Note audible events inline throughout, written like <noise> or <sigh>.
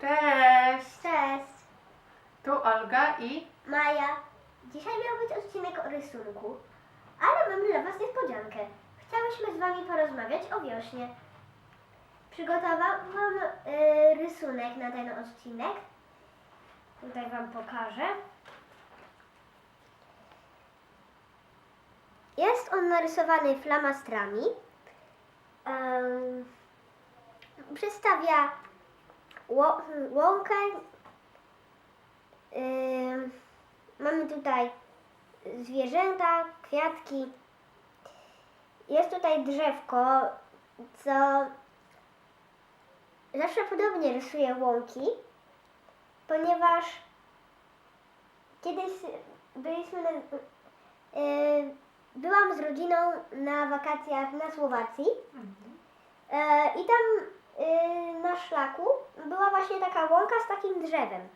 Cześć! Cześć, Tu Olga i Maja. Dzisiaj miał być odcinek o rysunku, ale mamy dla Was niespodziankę. Chciałyśmy z Wami porozmawiać o wiośnie. Przygotowałam y, rysunek na ten odcinek. Tutaj Wam pokażę. Jest on narysowany flamastrami. Em, przedstawia łąkę, Ym, mamy tutaj zwierzęta, kwiatki. Jest tutaj drzewko, co zawsze podobnie rysuje łąki, ponieważ kiedyś byliśmy na, y, byłam z rodziną na wakacjach na Słowacji. E, i tam na szlaku była właśnie taka łąka z takim drzewem.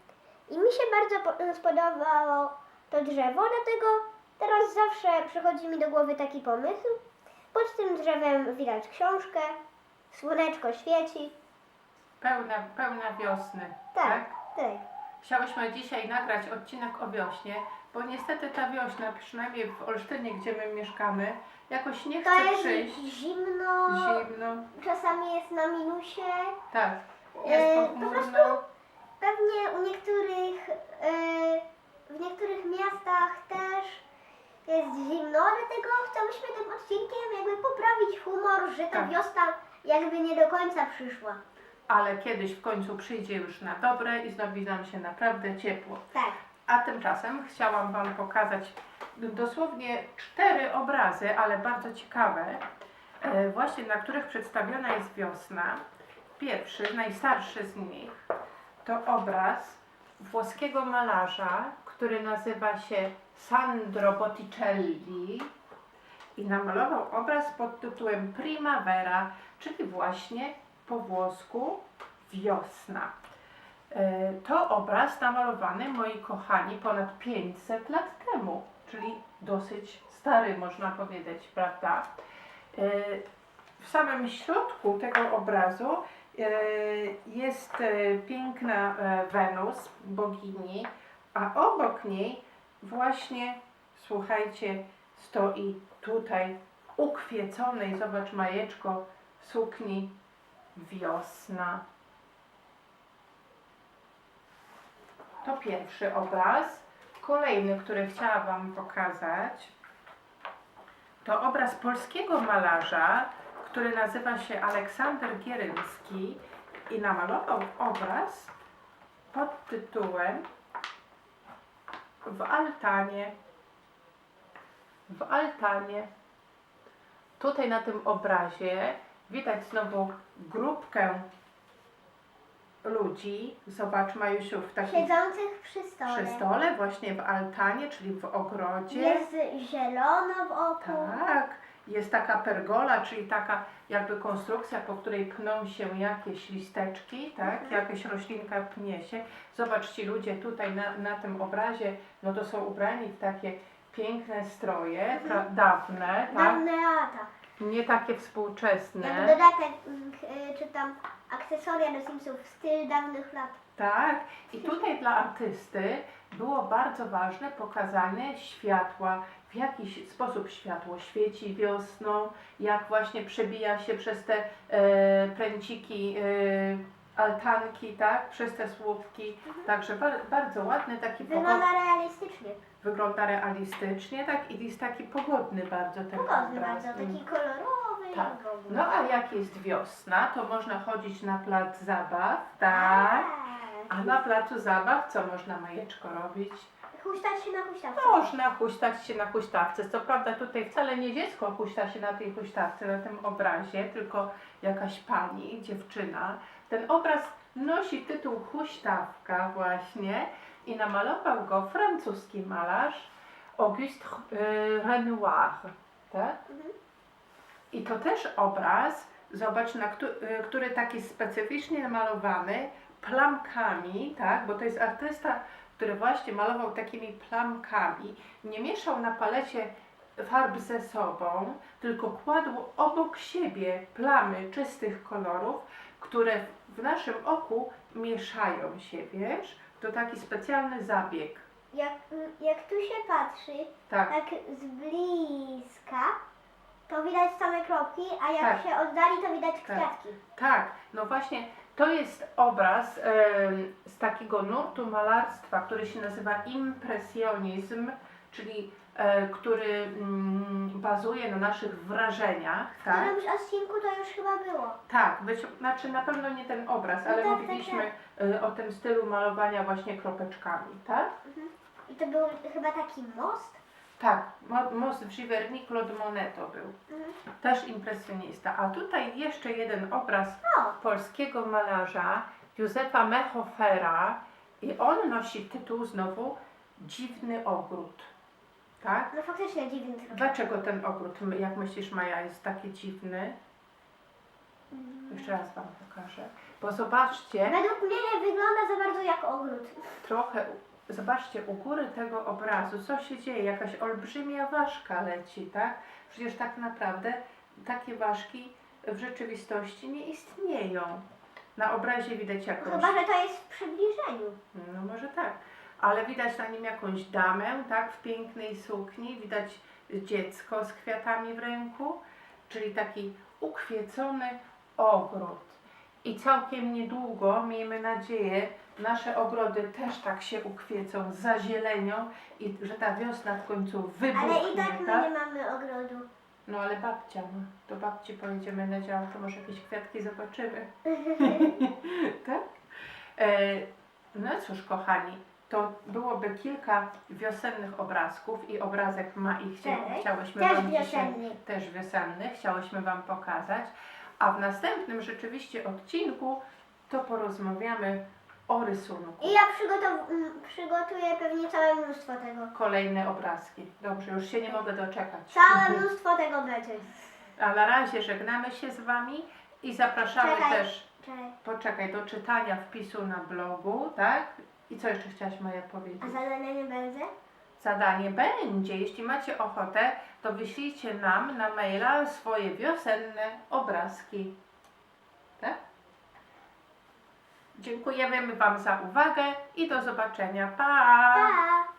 I mi się bardzo po- spodobało to drzewo, dlatego teraz zawsze przychodzi mi do głowy taki pomysł. Pod tym drzewem widać książkę, słoneczko świeci. pełna, pełna wiosny. Tak, tak. Chciałyśmy dzisiaj nagrać odcinek o wiośnie, bo niestety ta wiośna, przynajmniej w Olsztynie, gdzie my mieszkamy, jakoś nie To chce jest przyjść. zimno, Zimno. czasami jest na minusie. Tak. E, Jest po pochmurno. prostu pewnie u niektórych, e, w niektórych miastach też jest zimno, dlatego chciałyśmy tym odcinkiem jakby poprawić humor, że ta Tak. wiosna jakby nie do końca przyszła. Ale kiedyś w końcu przyjdzie już na dobre i zrobi nam się naprawdę ciepło. Tak. A tymczasem chciałam Wam pokazać dosłownie cztery obrazy, ale bardzo ciekawe, e, właśnie na których przedstawiona jest wiosna. Pierwszy, najstarszy z nich, to obraz włoskiego malarza, który nazywa się Sandro Botticelli i namalował obraz pod tytułem Primavera, czyli właśnie po włosku wiosna. E, To obraz namalowany, moi kochani, ponad 500 lat temu, czyli dosyć stary, można powiedzieć, prawda? E, W samym środku tego obrazu e, jest piękna Wenus, bogini, a obok niej właśnie, słuchajcie, stoi tutaj ukwieconej, zobacz Majeczko, sukni wiosna. To pierwszy obraz. Kolejny, który chciałam Wam pokazać, to obraz polskiego malarza, który nazywa się Aleksander Gierymski i namalował obraz pod tytułem W altanie. W altanie. Tutaj na tym obrazie widać znowu grupkę ludzi. Zobacz, Majusiu, w takim Siedzących przy stole. przy stole, właśnie w altanie, czyli w ogrodzie. Jest zielono w oku. Tak, jest taka pergola, czyli taka jakby konstrukcja, po której pną się jakieś listeczki, tak, Mhm. jakaś roślinka pnie się. Zobacz, ci ludzie tutaj na, na tym obrazie, no to są ubrani w takie piękne stroje, Mhm. pra, dawne, tak, Dawne lata. Nie takie Jak współczesne. dodatek mm, y, czytam akcesoria do Simsów styl dawnych lat. Tak, i tutaj dla artysty było bardzo ważne pokazanie światła, w jaki sposób światło świeci wiosną, jak właśnie przebija się przez te e, pręciki, e, altanki, tak, przez te słupki. Także bar, bardzo ładny, taki pogodny, Wygląda realistycznie. wygląda realistycznie, tak, i jest taki pogodny bardzo ten Pogodny obraz. bardzo, taki kolorowy. Tak. No a jak jest wiosna, to można chodzić na plac zabaw, tak. A na placu zabaw co można Majeczko robić? Huśtać się na huśtawce. Można huśtać się na huśtawce. Co prawda tutaj wcale nie dziecko huśta się na tej huśtawce, na tym obrazie, tylko jakaś pani, dziewczyna. Ten obraz nosi tytuł Huśtawka właśnie i namalował go francuski malarz Auguste y, Renoir. Tak? Mhm. I to też obraz, zobacz, na któ- y, który taki specyficznie malowany plamkami, tak, bo to jest artysta, który właśnie malował takimi plamkami, nie mieszał na palecie farb ze sobą, tylko kładł obok siebie plamy czystych kolorów, które w naszym oku mieszają się, wiesz? To taki specjalny zabieg. Jak, jak tu się patrzy, Tak, tak z bliska, to widać same kropki, a jak Tak. się oddali, to widać kwiatki. tak. No właśnie, to jest obraz em, z takiego nurtu malarstwa, który się nazywa impresjonizm, czyli który mm, bazuje na naszych wrażeniach, W tak? którymś odcinku to już chyba było. Tak, być, znaczy na pewno nie ten obraz, No ale tak, tak, mówiliśmy y, o tym stylu malowania właśnie kropeczkami, tak? I to był chyba taki most. Tak, mo- most w Giverny Claude Monet to był. Mhm. Też impresjonista. A tutaj jeszcze jeden obraz O, polskiego malarza Józefa Mechofera i on nosi tytuł znowu Dziwny ogród. Tak? no faktycznie dziwny trochę. Dlaczego ten ogród, jak myślisz Maja, jest taki dziwny? Jeszcze raz Wam pokażę. Bo zobaczcie, Według mnie nie wygląda za bardzo jak ogród. trochę, zobaczcie, u góry tego obrazu, co się dzieje? Jakaś olbrzymia ważka leci, tak? Przecież tak naprawdę takie ważki w rzeczywistości nie istnieją. Na obrazie widać jakąś, Chyba, że to jest w przybliżeniu. no może tak, ale widać na nim jakąś damę, tak? W pięknej sukni, widać dziecko z kwiatami w ręku, czyli taki ukwiecony ogród. I całkiem niedługo, miejmy nadzieję, nasze ogrody też tak się ukwiecą, zazielenią i że ta wiosna w końcu wybuchnie, Ale i tak my tak? nie mamy ogrodu. No ale babcia ma. Do babci pojedziemy na działkę, może jakieś kwiatki zobaczymy. <laughs> <laughs> tak? E, no cóż, kochani, to byłoby kilka wiosennych obrazków i obrazek ma ich chcia, Tak. chciałyśmy Też Wam dzisiaj wiosenny. też wiosenny, chciałyśmy Wam pokazać. A w następnym rzeczywiście odcinku to porozmawiamy o rysunku. I ja przygotow- m, przygotuję pewnie całe mnóstwo tego. Kolejne obrazki. Dobrze, już się nie mogę doczekać. Całe mnóstwo tego będzie. A na razie żegnamy się z Wami i zapraszamy Czekaj. też, Czekaj. poczekaj, do czytania wpisu na blogu, tak? I co jeszcze chciałaś Maja powiedzieć? A zadania nie będzie? Zadanie będzie. Jeśli macie ochotę, to wyślijcie nam na maila swoje wiosenne obrazki. Tak? Dziękujemy Wam za uwagę i do zobaczenia. Pa! Pa!